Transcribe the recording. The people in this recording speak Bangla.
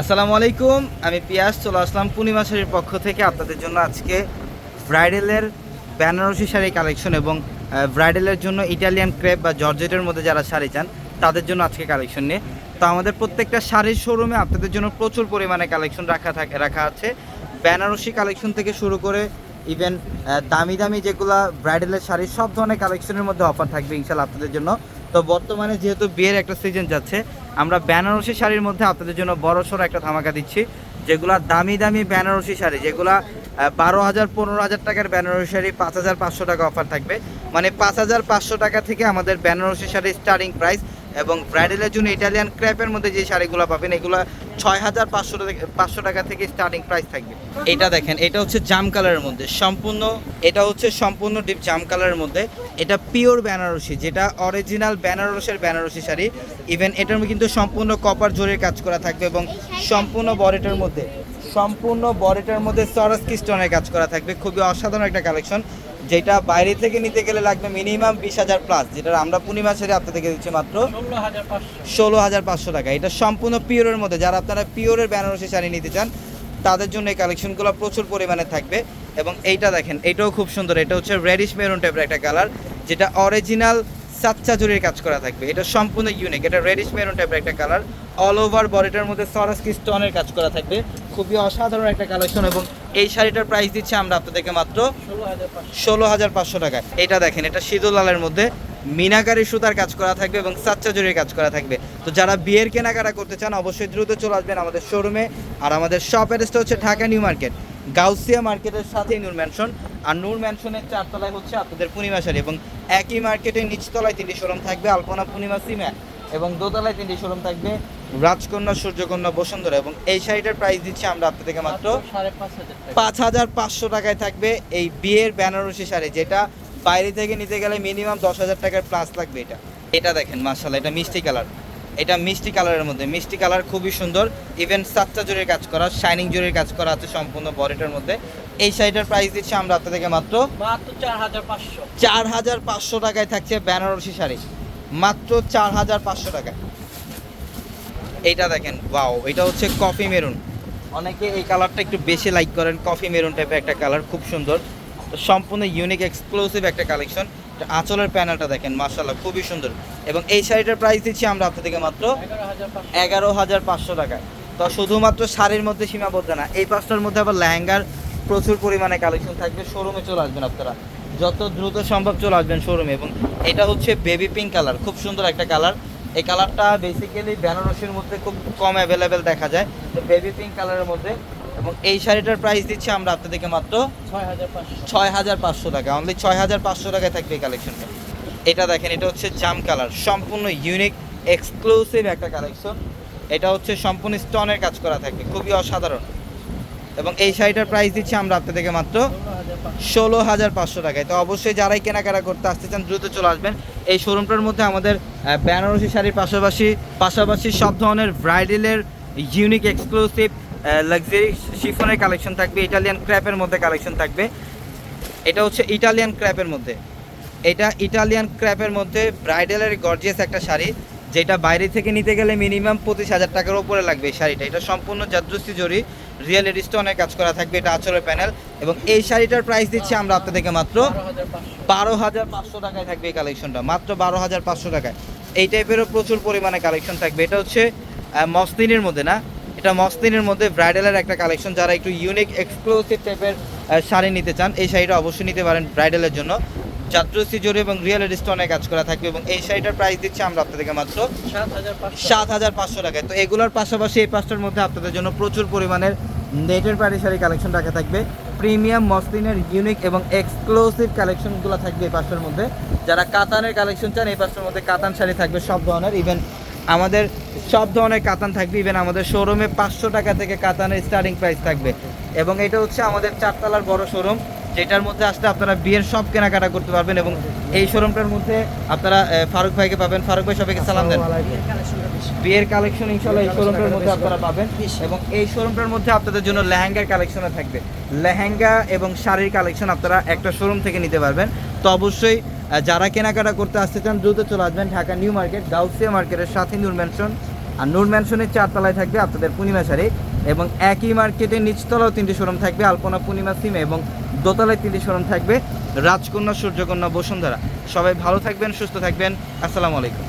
আসসালামু আলাইকুম, আমি পিয়াস, চলে আসলাম পূর্ণিমা শাড়ির পক্ষ থেকে আপনাদের জন্য আজকে ব্রাইডালের বেনারসি শাড়ি কালেকশন এবং ব্রাইডালের জন্য ইটালিয়ান ক্রেপ বা জর্জেটের মধ্যে যারা শাড়ি চান, তাদের জন্য আজকে কালেকশন নিয়ে। তো আমাদের প্রত্যেকটা শাড়ির শোরুমে আপনাদের জন্য প্রচুর পরিমাণে কালেকশন রাখা থাকে, রাখা আছে। বেনারসি কালেকশন থেকে শুরু করে ইভেন দামি দামি যেগুলা ব্রাইডালের শাড়ি, সব ধরনের কালেকশনের মধ্যে অফার থাকবে ইনশাল্লাহ আপনাদের জন্য। তো বর্তমানে যেহেতু বিয়ের একটা সিজন যাচ্ছে আমরা বেনারসি শাড়ির মধ্যে আপনাদের জন্য বড়সড় একটা ধামাকা দিচ্ছি, যেগুলা দামি দামি বেনারসি শাড়ি, যেগুলা বারো হাজার, পনেরো হাজার টাকার বেনারসি শাড়ি, পাঁচ হাজার পাঁচশো টাকা অফার থাকবে। মানে পাঁচ হাজার পাঁচশো টাকা থেকে আমাদের বেনারসি শাড়ির স্টার্টিং প্রাইস এবং ব্রাইডালের জন্য ইটালিয়ান ক্র্যাপের মধ্যে যে শাড়িগুলো পাবেন, এগুলো ছয় হাজার পাঁচশো পাঁচশো টাকা থেকে স্টার্টিং প্রাইস থাকবে। এটা দেখেন, এটা হচ্ছে জাম কালারের মধ্যে। সম্পূর্ণ, এটা হচ্ছে সম্পূর্ণ ডিপ জাম কালারের মধ্যে। এটা পিওর বেনারসি, যেটা অরিজিনাল বেনারসের বেনারসি শাড়ি। ইভেন এটার কিন্তু সম্পূর্ণ কপার জোরের কাজ করা থাকবে এবং সম্পূর্ণ বডিটার মধ্যে, সম্পূর্ণ বডিটার মধ্যে সরাসকি স্টোনের কাজ করা থাকবে। খুবই অসাধারণ একটা কালেকশন যেটা বাইরে থেকে নিতে গেলে লাগবে মিনিমাম বিশ হাজার প্লাস যেটা আমরা পূর্ণিমা শাড়ি আপনাদেরকে দিচ্ছি মাত্র ষোলো হাজার পাঁচশো। টাকা। এটা সম্পূর্ণ পিওরের মধ্যে। যারা আপনারা পিওরের বেনারসি শাড়ি নিতে চান, তাদের জন্য এই কালেকশনগুলো প্রচুর পরিমাণে থাকবে। এবং এইটা দেখেন, এটাও খুব সুন্দর। এটা হচ্ছে রেডিশ মেরুন টাইপের একটা কালার যেটা অরিজিনাল সাচ্চা জুড়ির কাজ করা থাকবে। এটা সম্পূর্ণ ইউনিক এটা রেডিশ মেরুন টাইপের একটা কালার অল ওভার বডিটার মধ্যে সরাসকি স্টোনের কাজ করা থাকবে। খুবই অসাধারণ একটা কালেকশন এবং এই শাড়িটার প্রাইস দিচ্ছি আমরা আপনাদেরকে মাত্র ষোলো হাজার পাঁচশো টাকা এটা দেখেন, এটা লালের মধ্যে মিনাকারি সুতার কাজ করা থাকবে এবং সাচ্চা জরির কাজ করা থাকবে। তো যারা বিয়ের কেনাকাটা করতে চান, অবশ্যই দ্রুত চলে আসবেন আমাদের শোরুমে আর আমাদের শপ অ্যাড্রেসটা হচ্ছে ঢাকা নিউ মার্কেট, গাউসিয়া মার্কেটের সাথেই নূর ম্যানশন আর নূর ম্যানশনের চারতলায় হচ্ছে আপনাদের পূর্ণিমা শাড়ি এবং একই মার্কেটের নিচতলায় তিনটি শোরুম থাকবে, আলপনা পূর্ণিমা, সিমা। এবং দোতলায় তিনটি শোরুম থাকবে। রাজকন্যা সূর্যকন্যা বসুন্ধরা এবং এই শাড়িটার প্রাইস দিচ্ছি আমরা আপনাদেরকে মাত্র পাঁচ হাজার পাঁচ হাজার পাঁচশো টাকায় থাকবে এই বিয়ের বেনারসি শাড়ি যেটা বাইরে থেকে নিতে গেলে মিনিমাম দশ হাজার টাকার প্লাস লাগবে এটা। এটা দেখেন মার্শাল্লাহ এটা মিষ্টি কালার। এটা মিষ্টি কালারের মধ্যে। মিষ্টি কালার খুবই সুন্দর। ইভেন সাতটা জোরের কাজ করা শাইনিং জোরের কাজ করা আছে সম্পূর্ণ বডিটার মধ্যে। এই শাড়িটার প্রাইস দিচ্ছি আমরা আপনাদেরকে মাত্র মাত্র চার হাজার পাঁচশো। চার হাজার পাঁচশো টাকায় থাকছে বেনারসি শাড়ি। মাত্র চার হাজার পাঁচশো টাকা। এইটা দেখেন ওয়াও এটা হচ্ছে কফি মেরুন অনেকে এই কালারটা একটু বেশি লাইক করেন কফি মেরুন টাইপের একটা কালার খুব সুন্দর। তো সম্পূর্ণ ইউনিক এক্সক্লুসিভ একটা কালেকশন আঁচলের প্যানেলটা দেখেন মার্শাল্লাহ খুবই সুন্দর। এবং এই শাড়িটার প্রাইস দিচ্ছি আমরা আপনাদেরকে মাত্র এগারো হাজার পাঁচশো টাকায়। তো শুধুমাত্র শাড়ির মধ্যে সীমাবদ্ধ না, এই পাঁচটার মধ্যে আবার লেহেঙ্গার প্রচুর পরিমাণে কালেকশন থাকবে। শোরুমে চলে আসবেন আপনারা। যত দ্রুত সম্ভব চলে আসবেন শোরুমে এবং এটা হচ্ছে বেবি পিঙ্ক কালার খুব সুন্দর একটা কালার এই কালারটা বেসিক্যালি বেনারসির মধ্যে খুব কম অ্যাভেলেবেল দেখা যায়, তো বেবি পিঙ্ক কালারের মধ্যে। এবং এই শাড়িটার প্রাইস দিচ্ছি আমরা আপনাদেরকে মাত্র ছয় হাজার পাঁচশো টাকা। অনলি ছয় হাজার পাঁচশো টাকায় থাকবে এই কালেকশনটা এটা দেখেন, এটা হচ্ছে জাম কালার সম্পূর্ণ ইউনিক এক্সক্লুসিভ একটা কালেকশন এটা হচ্ছে সম্পূর্ণ স্টোনের কাজ করা থাকবে, খুবই অসাধারণ। এবং এই শাড়িটার প্রাইস দিচ্ছি আমরা আপনাদেরকে মাত্র ষোলো হাজার পাঁচশো টাকায়। তো অবশ্যই যারাই কেনাকাটা করতে আসতে চান, দ্রুত চলে আসবেন। এই শোরুমটার মধ্যে আমাদের বেনারসি শাড়ির পাশাপাশি পাশাপাশি সব ধরনের ব্রাইডালের ইউনিক এক্সক্লুসিভ লাক্সারি শিফনের কালেকশন থাকবে ইটালিয়ান ক্র্যাপের মধ্যে কালেকশন থাকবে। এটা হচ্ছে ইটালিয়ান ক্র্যাপের মধ্যে। এটা ইটালিয়ান ক্র্যাপের মধ্যে ব্রাইডালের গর্জিয়াস একটা শাড়ি, যেটা বাইরে থেকে নিতে গেলে মিনিমাম পঁচিশ হাজার টাকার উপরে লাগবে এই শাড়িটা। এটা সম্পূর্ণ জাদ্রুস্তি জরি। রিয়েল স্টোনের কাজ করা থাকবে, এটা আঁচলের প্যানেল এবং এই শাড়িটার প্রাইস দিচ্ছি আমরা আপনাদেরকে মাত্র বারো হাজার পাঁচশো টাকায় থাকবে এই কালেকশনটা মাত্র বারো হাজার পাঁচশো টাকায়। এই টাইপেরও প্রচুর পরিমাণে কালেকশন থাকবে। এটা হচ্ছে মসলিনের মধ্যে, না? এটা মসলিনের মধ্যে ব্রাইডালের একটা কালেকশন যারা একটু ইউনিক এক্সক্লুসিভ টাইপের শাড়ি নিতে চান, এই শাড়িটা অবশ্যই নিতে পারেন ব্রাইডালের জন্য। যাত্রী জোরে এবং রিয়েল স্টোনে কাজ করা থাকবে এবং এই শাড়িটার প্রাইস দিচ্ছে আমরা আপনাদেরকে মাত্র সাত হাজার পাঁচশো। সাত হাজার পাঁচশো টাকায়। তো এগুলোর পাশাপাশি এই পাঁচটার মধ্যে আপনাদের জন্য প্রচুর পরিমাণের নেটের পাড়ি শাড়ি কালেকশন রাখা থাকবে। প্রিমিয়াম মসলিনের ইউনিক এবং এক্সক্লুসিভ কালেকশনগুলো থাকবে এই পাঁচটার মধ্যে। যারা কাতানের কালেকশন চান এই পাঁচটার মধ্যে কাতান শাড়ি থাকবে সব ধরনের। ইভেন আমাদের সব ধরনের কাতান থাকবে। ইভেন আমাদের শোরুমে পাঁচশো টাকা থেকে কাতানের স্টার্টিং প্রাইস থাকবে। এবং এটা হচ্ছে আমাদের চারতলার বড় শোরুম যেটার মধ্যে আসলে আপনারা বিয়ের সব কেনাকাটা করতে পারবেন এবং এই শোরুমটার মধ্যে আপনারা ফারুক ভাইকে পাবেন। ফারুক ভাই সবাইকে সালাম দেন। বিয়ের কালেকশন ইনশাল্লাহ এই শোরুমটার মধ্যে আপনারা পাবেন। এবং এই শোরুমটার মধ্যে আপনাদের জন্য লেহেঙ্গার কালেকশনও থাকবে। লেহেঙ্গা এবং শাড়ির কালেকশন আপনারা একটা শোরুম থেকে নিতে পারবেন। তো অবশ্যই যারা কেনাকাটা করতে আসতে চান দ্রুত চলে আসবেন ঢাকা নিউ মার্কেট গাউসিয়া মার্কেটের সাথে নূর ম্যানশন আর নূর ম্যানশনের চারতলায় থাকবে আপনাদের পূর্ণিমা শাড়ি। এবং একই মার্কেটের নিচতলাও তিনটি শোরুম থাকবে আলপনা পূর্ণিমা সিমে এবং দোতলায় তিনটি শোরুম থাকবে। রাজকন্যা সূর্যকন্যা বসুন্ধরা। সবাই ভালো থাকবেন সুস্থ থাকবেন। আসসালামু আলাইকুম।